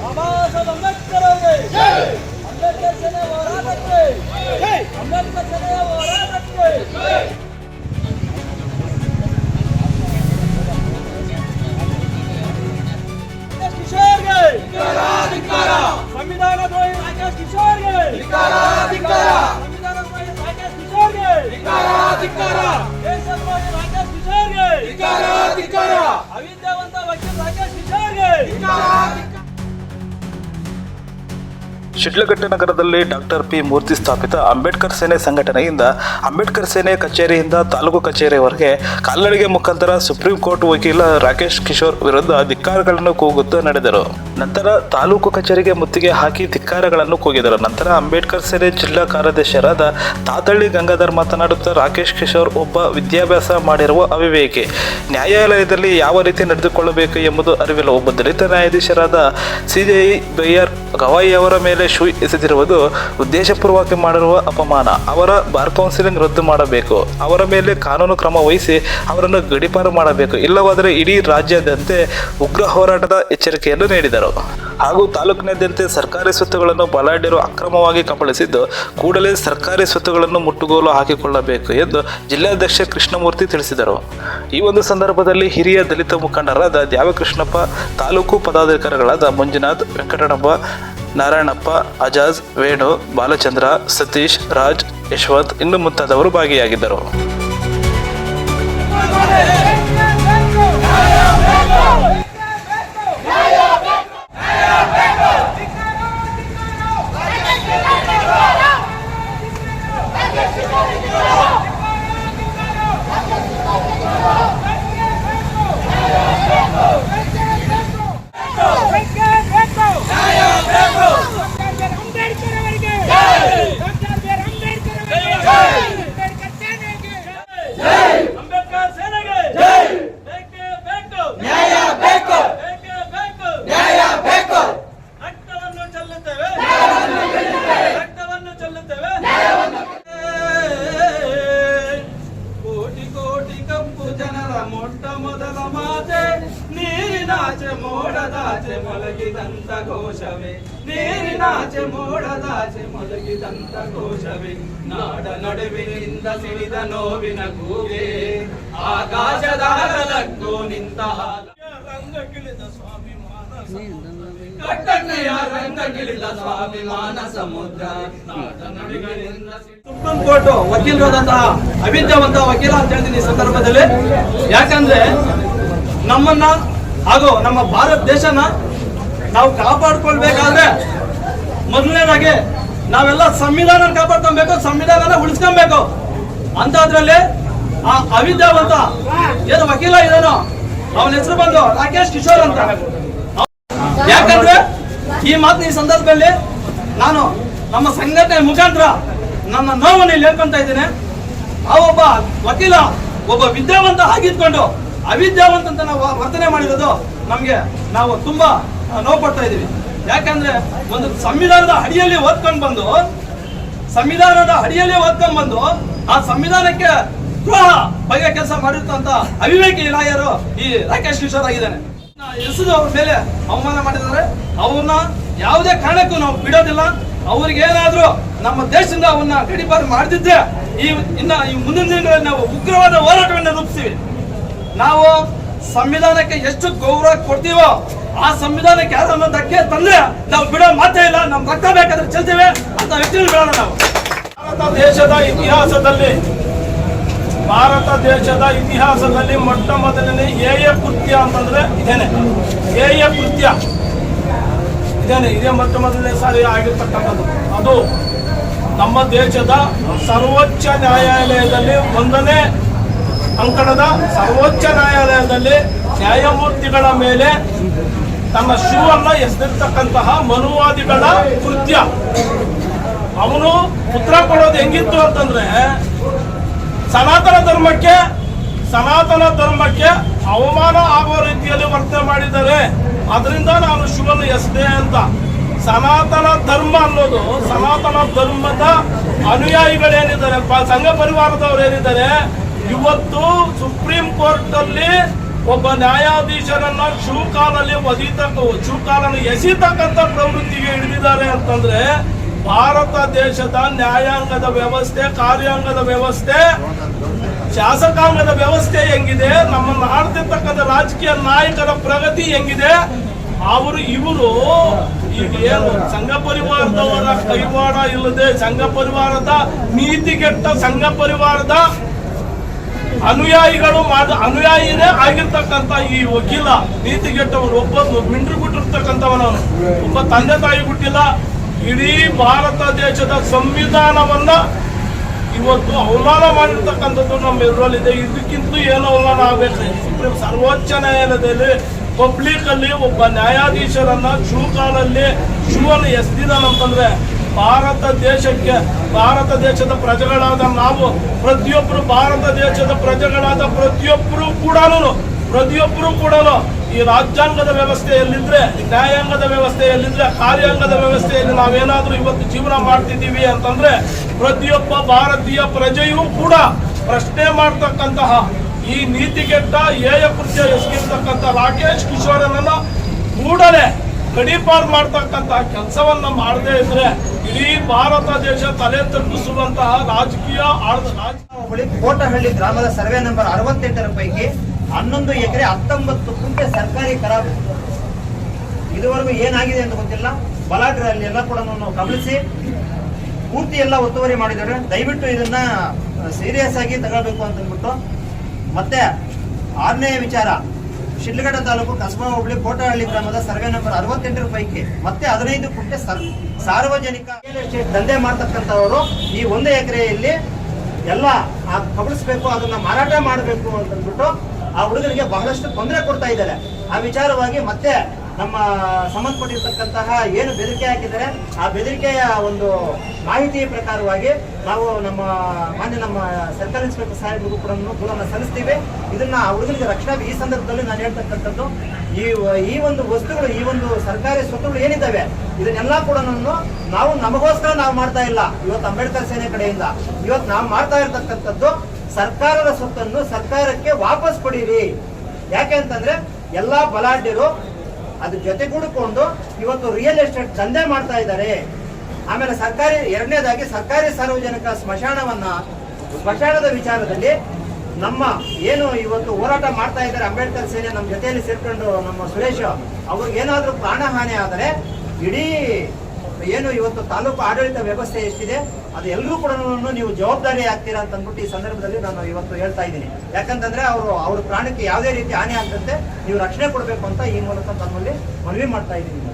ಬಾಬಾ ಸಾಹೇಬ್ ಅಂಬೇಡ್ಕರ್ ಅವರಿಗೆ ಅಂಬೇಡ್ಕರ್ ಸೇನೆ ಹೋರಾಟಕ್ಕೆ ಅಂಬೇಡ್ಕರ್ ಶಿಡ್ಲಘಟ್ಟ ನಗರದಲ್ಲಿ ಡಾಕ್ಟರ್ ಪಿ ಮೂರ್ತಿ ಸ್ಥಾಪಿತ ಅಂಬೇಡ್ಕರ್ ಸೇನೆ ಸಂಘಟನೆಯಿಂದ ಅಂಬೇಡ್ಕರ್ ಸೇನೆ ಕಚೇರಿಯಿಂದ ತಾಲೂಕು ಕಚೇರಿವರೆಗೆ ಕಾಲ್ನಡಿಗೆ ಮುಖಾಂತರ ಸುಪ್ರೀಂ ಕೋರ್ಟ್ ವಕೀಲ ರಾಕೇಶ್ ಕಿಶೋರ್ ವಿರುದ್ಧ ಧಿಕ್ಕಾರಗಳನ್ನು ಕೂಗುತ್ತಾ ನಡೆದರು. ನಂತರ ತಾಲೂಕು ಕಚೇರಿಗೆ ಮುತ್ತಿಗೆ ಹಾಕಿ ಧಿಕ್ಕಾರಗಳನ್ನು ಕೂಗಿದರು. ನಂತರ ಅಂಬೇಡ್ಕರ್ ಸೇನೆ ಜಿಲ್ಲಾ ಕಾರ್ಯಾಧ್ಯಕ್ಷರಾದ ತಾತಳ್ಳಿ ಗಂಗಾಧರ್ ಮಾತನಾಡುತ್ತಾ ರಾಕೇಶ್ ಕಿಶೋರ್ ಒಬ್ಬ ವಿದ್ಯಾಭ್ಯಾಸ ಮಾಡಿರುವ ಅವಿವೇಕಿ, ನ್ಯಾಯಾಲಯದಲ್ಲಿ ಯಾವ ರೀತಿ ನಡೆದುಕೊಳ್ಳಬೇಕು ಎಂಬುದು ಅರಿವಿಲ್ಲ. ಒಬ್ಬ ದಲಿತ ನ್ಯಾಯಾಧೀಶರಾದ ಸಿಜೆಐ ಬೈಯರ್ ಗವಾಯಿ ಅವರ ಮೇಲೆ ಶೂ ಎಸೆದಿರುವುದು ಉದ್ದೇಶಪೂರ್ವಕ ಮಾಡಿರುವ ಅಪಮಾನ. ಅವರ ಬಾರ್ ಕೌನ್ಸಿಲಿಂಗ್ ರದ್ದು ಮಾಡಬೇಕು. ಅವರ ಮೇಲೆ ಕಾನೂನು ಕ್ರಮ ವಹಿಸಿ ಅವರನ್ನು ಗಡಿಪಾರು ಮಾಡಬೇಕು. ಇಲ್ಲವಾದರೆ ಇಡೀ ರಾಜ್ಯಾದ್ಯಂತ ಉಗ್ರ ಹೋರಾಟದ ಎಚ್ಚರಿಕೆಯನ್ನು ನೀಡಿದರು. ಹಾಗೂ ತಾಲೂಕಿನಾದ್ಯಂತ ಸರ್ಕಾರಿ ಸ್ವತ್ತುಗಳನ್ನು ಬಲಾಢ್ಯರು ಅಕ್ರಮವಾಗಿ ಕಬಳಿಸಿದ್ದು, ಕೂಡಲೇ ಸರ್ಕಾರಿ ಸ್ವತ್ತುಗಳನ್ನು ಮುಟ್ಟುಗೋಲು ಹಾಕಿಕೊಳ್ಳಬೇಕು ಎಂದು ಜಿಲ್ಲಾಧ್ಯಕ್ಷ ಕೃಷ್ಣಮೂರ್ತಿ ತಿಳಿಸಿದರು. ಈ ಒಂದು ಸಂದರ್ಭದಲ್ಲಿ ಹಿರಿಯ ದಲಿತ ಮುಖಂಡರಾದ ದ್ಯಾವಕೃಷ್ಣಪ್ಪ, ತಾಲೂಕು ಪದಾಧಿಕಾರಿಗಳಾದ ಮಂಜುನಾಥ್, ವೆಂಕಟರಮಣ ನಾರಾಯಣಪ್ಪ ಅಜಾಜ್ ವೇಣು ಬಾಲಚಂದ್ರ ಸತೀಶ್ ರಾಜ್ ಯಶವಂತ್ ಇನ್ನು ಮುಂತಾದವರು ಭಾಗಿಯಾಗಿದ್ದರು. ನೀರಿನಾಚೆ ಮೋಡದಾಚೆ ಮಲಗಿದಂತ ಕೋಶವೇ. ನಾಡ ನಡುವಿನಿಂದ ಸಿಡಿದ ನೋವಿನ ಕೂಗೆ. ಆಕಾಶದ ಹಗಲಕ್ಕೂ ನಿಂತ ರಂಗಕ್ಕಿಳಿದ ಸ್ವಾಮಿ ಮಾನಸ ಕಟ್ಟಣ್ಣೆಯ ರಂಗಕ್ಕಿಳಿದ ಸ್ವಾಭಿಮಾನ ಸಮುದ್ರ ನಾಡ ನಡುವಿನಿಂದ ಸುಪ್ರೀಂ ಕೋರ್ಟ್ ವಕೀಲರಾದಂತಹ ಅವಿದ್ಯಾವಂತ ವಕೀಲ ಅಂತ ಹೇಳ್ತೀನಿ ಈ ಸಂದರ್ಭದಲ್ಲಿ. ಯಾಕಂದ್ರೆ ನಮ್ಮನ್ನ ಹಾಗೂ ನಮ್ಮ ಭಾರತ ದೇಶನ ನಾವು ಕಾಪಾಡ್ಕೊಳ್ಬೇಕಾದ್ರೆ ಮೊದಲನೇದಾಗಿ ನಾವೆಲ್ಲ ಸಂವಿಧಾನ ಕಾಪಾಡ್ಕೊಬೇಕು, ಸಂವಿಧಾನನ ಉಳಿಸ್ಕೊಬೇಕು. ಅಂತದ್ರಲ್ಲಿ ಆ ಅವಿದ್ಯಾವಂತ ಏನು ವಕೀಲ ಇದಾನೋ ಅವನ ಹೆಸರು ಬಂದು ರಾಕೇಶ್ ಕಿಶೋರ್ ಅಂತ. ಯಾಕಂದ್ರೆ ಈ ಮಾತಿನ ಈ ಸಂದರ್ಭದಲ್ಲಿ ನಾನು ನಮ್ಮ ಸಂಘಟನೆ ಮುಖಾಂತರ ನನ್ನ ನೋವನ್ನು ಇಲ್ಲಿ ಹೇಳ್ಕೊಂತ ಇದ್ದೇನೆ. ಆ ಒಬ್ಬ ವಕೀಲ, ಒಬ್ಬ ವಿದ್ಯಾವಂತ ಆಗಿದ್ಕೊಂಡು ಅವಿದ್ಯಾವಂತ ಅಂತ ನಾವು ವರ್ತನೆ ಮಾಡಿರೋದು ನಮ್ಗೆ ನಾವು ತುಂಬಾ ನೋವು ಪಡ್ತಾ ಇದೀವಿ ಯಾಕಂದ್ರೆ ಒಂದು ಸಂವಿಧಾನದ ಅಡಿಯಲ್ಲಿ ಓದ್ಕೊಂಡು ಬಂದು, ಸಂವಿಧಾನದ ಅಡಿಯಲ್ಲಿ ಓದ್ಕೊಂಡ್ ಬಂದು, ಆ ಸಂವಿಧಾನಕ್ಕೆ ದ್ರೋಹ ಬಗೆ ಕೆಲಸ ಮಾಡಿರ್ತಂತ ಅವಿವೇಕಿ ಲಾಯರು ಈ ರಾಕೇಶ್ ಕಿಶೋರ್ ಆಗಿದ್ದಾನೆ. ಹೆಸರು ಅವ್ರ ಮೇಲೆ ಅವಮಾನ ಮಾಡಿದ್ದಾರೆ. ಅವ್ರನ್ನ ಯಾವುದೇ ಕಾರಣಕ್ಕೂ ನಾವು ಬಿಡೋದಿಲ್ಲ. ಅವ್ರಿಗೇನಾದ್ರೂ ನಮ್ಮ ದೇಶದಿಂದ ಅವನ್ನ ಗಡಿಪಾರು ಮಾಡದಿದ್ರೆ ಈ ಇನ್ನ ಈ ಮುಂದಿನ ದಿನಗಳಲ್ಲಿ ನಾವು ಉಗ್ರವಾದ ಹೋರಾಟವನ್ನು ರೂಪಿಸ್ತೀವಿ. ನಾವು ಸಂವಿಧಾನಕ್ಕೆ ಎಷ್ಟು ಗೌರವ ಕೊಡ್ತೀವೋ ಆ ಸಂವಿಧಾನಕ್ಕೆ ಯಾರನ್ನ ಧಕ್ಕೆ ತಂದ್ರೆ ನಾವು ಬಿಡೋ ಮಾತೇ ಇಲ್ಲ ನಮ್ ರಕ್ತ ಬೇಕಾದ್ರೆ ಚೆಲ್ತೇವೆ ಅಂತ ವ್ಯಕ್ತಿಗಳು ಬಿಡೋಣ ನಾವು. ಭಾರತ ದೇಶದ ಇತಿಹಾಸದಲ್ಲಿ, ಭಾರತ ದೇಶದ ಇತಿಹಾಸದಲ್ಲಿ ಮೊಟ್ಟ ಮೊದಲನೇ ಏಯ ಕೃತ್ಯ ಅಂತಂದ್ರೆ ಇದೇನೆ. ಏಯ ಕೃತ್ಯ. ಇದೇನೆ, ಇದೇ ಮೊಟ್ಟ ಮೊದಲನೇ ಸಾರಿ ಆಗಿರ್ತಕ್ಕಂಥದ್ದು. ಅದು ನಮ್ಮ ದೇಶದ ಸರ್ವೋಚ್ಚ ನ್ಯಾಯಾಲಯದಲ್ಲಿ ಒಂದನೇ ಅಂಕಣದ ಸರ್ವೋಚ್ಚ ನ್ಯಾಯಾಲಯದಲ್ಲಿ ನ್ಯಾಯಮೂರ್ತಿಗಳ ಮೇಲೆ ತನ್ನ ಶೂ ಅನ್ನ ಎಸೆದಿರ್ತಕ್ಕಂತಹ ಮನುವಾದಿಗಳ ಕೃತ್ಯ. ಅವನು ಉತ್ತರ ಕೊಡೋದು ಹೆಂಗಿತ್ತು ಅಂತಂದ್ರೆ, ಸನಾತನ ಧರ್ಮಕ್ಕೆ ಸನಾತನ ಧರ್ಮಕ್ಕೆ ಅವಮಾನ ಆಗುವ ರೀತಿಯಲ್ಲಿ ವರ್ತನೆ ಮಾಡಿದ್ದಾರೆ ಅದರಿಂದ ನಾನು ಶಿವನು ಎಸ್ದೆ ಅಂತ. ಸನಾತನ ಧರ್ಮ ಅನ್ನೋದು, ಸನಾತನ ಧರ್ಮದ ಅನುಯಾಯಿಗಳೇನಿದ್ದಾರೆ ಸಂಘ ಪರಿವಾರದವ್ರು ಏನಿದ್ದಾರೆ, ಇವತ್ತು ಸುಪ್ರೀಂ ಕೋರ್ಟ್ ಅಲ್ಲಿ ಒಬ್ಬ ನ್ಯಾಯಾಧೀಶರನ್ನ ಶೂಕಾಲಲ್ಲಿ ಒದಿತಕ್ಕ ಶೂಕಾಲನ್ನು ಎಸಿತಕ್ಕಂಥ ಪ್ರವೃತ್ತಿಗೆ ಹಿಡಿದಿದ್ದಾರೆ ಅಂತಂದ್ರೆ ಭಾರತ ದೇಶದ ನ್ಯಾಯಾಂಗದ ವ್ಯವಸ್ಥೆ, ಕಾರ್ಯಾಂಗದ ವ್ಯವಸ್ಥೆ, ಶಾಸಕಾಂಗದ ವ್ಯವಸ್ಥೆ ಹೆಂಗಿದೆ? ನಮ್ಮನ್ನು ಆಡ್ತಿರ್ತಕ್ಕಂಥ ರಾಜಕೀಯ ನಾಯಕರ ಪ್ರಗತಿ ಹೆಂಗಿದೆ? ಅವರು ಇವರು ಈಗ ಏನು ಸಂಘ ಪರಿವಾರದವರ ಕೈವಾಡ ಇಲ್ಲದೆ, ಸಂಘ ಪರಿವಾರದ ನೀತಿಗೆಟ್ಟ ಸಂಘ ಪರಿವಾರದ ಅನುಯಾಯಿಗಳು ಮಾಡ ಅನುಯಾಯಿನೇ ಆಗಿರ್ತಕ್ಕಂಥ ಈ ವಕೀಲ, ನೀತಿಗೆಟ್ಟವನು ಒಬ್ಬ ಮಿಂಡ್ರಿ ಬಿಟ್ಟಿರ್ತಕ್ಕಂಥವನವನು ಒಬ್ಬ ತಂದೆ ತಾಯಿ ಬಿಟ್ಟಿಲ್ಲ ಇಡೀ ಭಾರತ ದೇಶದ ಸಂವಿಧಾನವನ್ನ ಇವತ್ತು ಅವಮಾನ ಮಾಡಿರ್ತಕ್ಕಂಥದ್ದು ನಮ್ಮ ಎದುರಲ್ಲಿದೆ ಇದಕ್ಕಿಂತ ಏನು ಅವಮಾನ ಆಗಬೇಕು? ಸುಪ್ರೀಂ ಸರ್ವೋಚ್ಚ ನ್ಯಾಯಾಲಯದಲ್ಲಿ ಪಬ್ಲಿಕ್ ಅಲ್ಲಿ ಒಬ್ಬ ನ್ಯಾಯಾಧೀಶರನ್ನ ಶೂ ಕಾಲಲ್ಲಿ ಶೂ ಅನ್ನು ಭಾರತ ದೇಶಕ್ಕೆ, ಭಾರತ ದೇಶದ ಪ್ರಜೆಗಳಾದ ನಾವು, ಪ್ರತಿಯೊಬ್ಬರು ಭಾರತ ದೇಶದ ಪ್ರಜೆಗಳಾದ ಪ್ರತಿಯೊಬ್ಬರು ಕೂಡ ಪ್ರತಿಯೊಬ್ಬರು ಕೂಡ ಈ ರಾಜ್ಯಾಂಗದ ವ್ಯವಸ್ಥೆಯಲ್ಲಿದ್ದರೆ ನ್ಯಾಯಾಂಗದ ವ್ಯವಸ್ಥೆಯಲ್ಲಿದ್ದರೆ ಕಾರ್ಯಾಂಗದ ವ್ಯವಸ್ಥೆಯಲ್ಲಿ ನಾವೇನಾದರೂ ಇವತ್ತು ಜೀವನ ಮಾಡ್ತಿದ್ದೀವಿ ಅಂತಂದ್ರೆ, ಪ್ರತಿಯೊಬ್ಬ ಭಾರತೀಯ ಪ್ರಜೆಯೂ ಕೂಡ ಪ್ರಶ್ನೆ ಮಾಡ್ತಕ್ಕಂತಹ ಈ ನೀತಿಗೆಟ್ಟ, ಏಯ ಕೃತ್ಯ ಎಸಗಿರ್ತಕ್ಕಂಥ ರಾಕೇಶ್ ಕಿಶೋರನನ್ನು ಕೂಡಲೇ ಗಡೀಪಾರ್ ಮಾಡ್ತಕ್ಕಂತಹ ಕೆಲಸವನ್ನ ಮಾಡದೇ ಇದ್ರೆ ಇಡೀ ಭಾರತ ದೇಶ ತಲೆ ತಗ್ಗಿಸುವಂತಹ ರಾಜಕೀಯ ಹೋಬಳಿ ಕೋಟಹಳ್ಳಿ ಗ್ರಾಮದ ಸರ್ವೆ ನಂಬರ್ ಅರವತ್ತೆಂಟರ ಪೈಕಿ ಹನ್ನೊಂದು ಎಕರೆ ಹತ್ತೊಂಬತ್ತು ಕುಂಟೆ ಸರ್ಕಾರಿ ಖರಾಬು ಇದುವರೆಗೂ ಏನಾಗಿದೆ ಅಂತ ಗೊತ್ತಿಲ್ಲ. ಬಲಾಢ್ರಲ್ಲಿ ಎಲ್ಲ ಕೂಡ ನಾವು ಗಮನಿಸಿ. ಪೂರ್ತಿ ಎಲ್ಲ ಒತ್ತುವರಿ ಮಾಡಿದ್ದಾರೆ. ದಯವಿಟ್ಟು ಇದನ್ನ ಸೀರಿಯಸ್ ಆಗಿ ತಗೊಳ್ಬೇಕು ಅಂತ ಅಂದ್ಬಿಟ್ಟು ಮತ್ತೆ ಆರನೇ ವಿಚಾರ. ಶಿಡ್ಲಘಟ್ಟ ತಾಲೂಕು ಕಸಬಾ ಹೋಬಳಿ ಕೋಟಹಳ್ಳಿ ಗ್ರಾಮದ ಸರ್ವೆ ನಂಬರ್ ಅರವತ್ತೆಂಟರ ಪೈಕಿ ಮತ್ತೆ ಹದಿನೈದು ಕುಂಟೆ ಸರ್ ಸಾರ್ವಜನಿಕ ರಿಯಲ್ ಎಸ್ಟೇಟ್ ದಂಧೆ ಮಾಡ್ತಕ್ಕಂಥವರು ಈ ಒಂದು ಎಕರೆಯಲ್ಲಿ ಎಲ್ಲ ಕಬಳಿಸ್ಬೇಕು, ಅದನ್ನ ಮಾರಾಟ ಮಾಡಬೇಕು ಅಂತಂದ್ಬಿಟ್ಟು ಆ ಹುಡುಗರಿಗೆ ಬಹಳಷ್ಟು ತೊಂದರೆ ಕೊಡ್ತಾ ಇದ್ದಾರೆ. ಆ ವಿಚಾರವಾಗಿ ಮತ್ತೆ ನಮ್ಮ ಸಂಬಂಧಪಟ್ಟಿರ್ತಕ್ಕಂತಹ ಏನು ಬೆದರಿಕೆ ಹಾಕಿದ್ದಾರೆ, ಆ ಬೆದರಿಕೆಯ ಒಂದು ಮಾಹಿತಿ ಪ್ರಕಾರವಾಗಿ ನಾವು ನಮ್ಮ ಮಾನ್ಯ ನಮ್ಮ ಸರ್ಕಾರಿ ಇನ್ಸ್ಪೆಕ್ಟರ್ ಸಾಹೇಬರಿಗೂ ಕೂಡ ನಾವು ಸಲ್ಲಿಸ್ತೀವಿ. ಇದನ್ನ ರಕ್ಷಣೆ ರಕ್ಷಣಾ ಈ ಸಂದರ್ಭದಲ್ಲಿ ನಾನು ಹೇಳ್ತಕ್ಕಂಥದ್ದು, ಈ ಈ ಒಂದು ವಸ್ತುಗಳು, ಈ ಒಂದು ಸರ್ಕಾರಿ ಸ್ವತ್ತುಗಳು ಏನಿದ್ದಾವೆ, ಇದನ್ನೆಲ್ಲ ಕೂಡ ನಾವು ನಮಗೋಸ್ಕರ ನಾವು ಮಾಡ್ತಾ ಇಲ್ಲ. ಇವತ್ತು ಅಂಬೇಡ್ಕರ್ ಸೇನೆ ಕಡೆಯಿಂದ. ಇವತ್ತು ನಾವು ಮಾಡ್ತಾ ಇರ್ತಕ್ಕಂಥದ್ದು, ಸರ್ಕಾರದ ಸ್ವತ್ತನ್ನು ಸರ್ಕಾರಕ್ಕೆ ವಾಪಸ್ ಕೊಡಿರಿ. ಯಾಕೆ ಅಂತಂದ್ರೆ, ಎಲ್ಲಾ ಬಲಾಢ್ಯರು ಅದ್ರ ಜೊತೆಗೂಡಿಕೊಂಡು ಇವತ್ತು ರಿಯಲ್ ಎಸ್ಟೇಟ್ ದಂಧೆ ಮಾಡ್ತಾ ಇದ್ದಾರೆ. ಆಮೇಲೆ ಸರ್ಕಾರಿ, ಎರಡನೇದಾಗಿ ಸರ್ಕಾರಿ ಸಾರ್ವಜನಿಕ ಸ್ಮಶಾನವನ್ನ, ಸ್ಮಶಾನದ ವಿಚಾರದಲ್ಲಿ ನಮ್ಮ ಏನು ಇವತ್ತು ಹೋರಾಟ ಮಾಡ್ತಾ ಇದ್ದಾರೆ ಅಂಬೇಡ್ಕರ್ ಸೇನೆ ನಮ್ಮ ಜೊತೆಯಲ್ಲಿ ಸೇರ್ಕೊಂಡು ನಮ್ಮ ಸುರೇಶ್ ಅವ್ರಿಗೆ ಏನಾದರೂ ಪ್ರಾಣಹಾನಿ ಆದರೆ ಇಡೀ ಏನು ಇವತ್ತು ತಾಲೂಕು ಆಡಳಿತ ವ್ಯವಸ್ಥೆ ಎಷ್ಟಿದೆ, ಅದು ಎಲ್ಲರೂ ಕೂಡ ನೀವು ಜವಾಬ್ದಾರಿ ಆಗ್ತೀರಾ ಅಂತ ಅಂದ್ಬಿಟ್ಟು ಈ ಸಂದರ್ಭದಲ್ಲಿ ನಾನು ಇವತ್ತು ಹೇಳ್ತಾ ಇದ್ದೀನಿ. ಯಾಕಂತಂದ್ರೆ ಅವರು, ಅವ್ರ ಪ್ರಾಣಕ್ಕೆ ಯಾವುದೇ ರೀತಿ ಹಾನಿ ಆಗದಂತೆ ನೀವು ರಕ್ಷಣೆ ಕೊಡಬೇಕು ಅಂತ ಈ ಮೂಲಕ ತಮ್ಮಲ್ಲಿ ಮನವಿ ಮಾಡ್ತಾ ಇದ್ದೀನಿ.